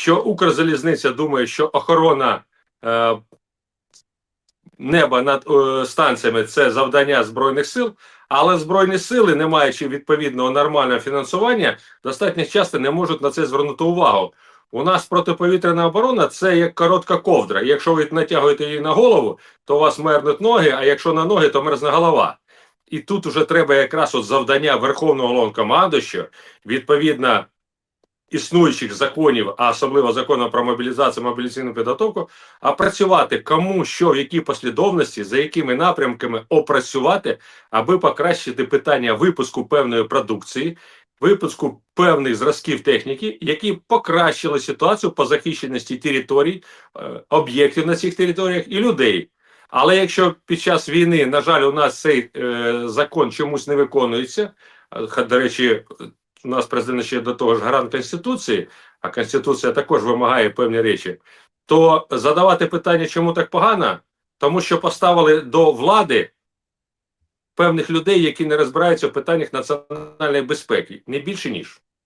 що Укрзалізниця думає, що охорона е, неба над е, станціями це завдання Збройних сил, але Збройні сили, не маючи відповідного нормального фінансування, достатньо часто не можуть на це звернути увагу. У нас протиповітряна оборона це як коротка ковдра. Якщо ви натягуєте її на голову, то у вас мерзнуть ноги, а якщо на ноги, то мерзне голова. І тут уже треба якраз от завдання Верховного головнокомандуючого, відповідно існуючих законів, а особливо закону про мобілізацію, мобілізаційну підготовку, а працювати кому, що, в якій послідовності, за якими напрямками опрацювати, аби покращити питання випуску певної продукції, випуску певних зразків техніки, які покращили ситуацію по захищеності територій, е, об'єктів на цих територіях і людей. Але якщо під час війни, на жаль, у нас цей е, закон чомусь не виконується, е, до речі, у нас президент ще до того ж гарант Конституції, а Конституція також вимагає певні речі, то задавати питання, чому так погано, тому що поставили до влади певних людей, які не розбираються в питаннях національної безпеки, не більше ніж.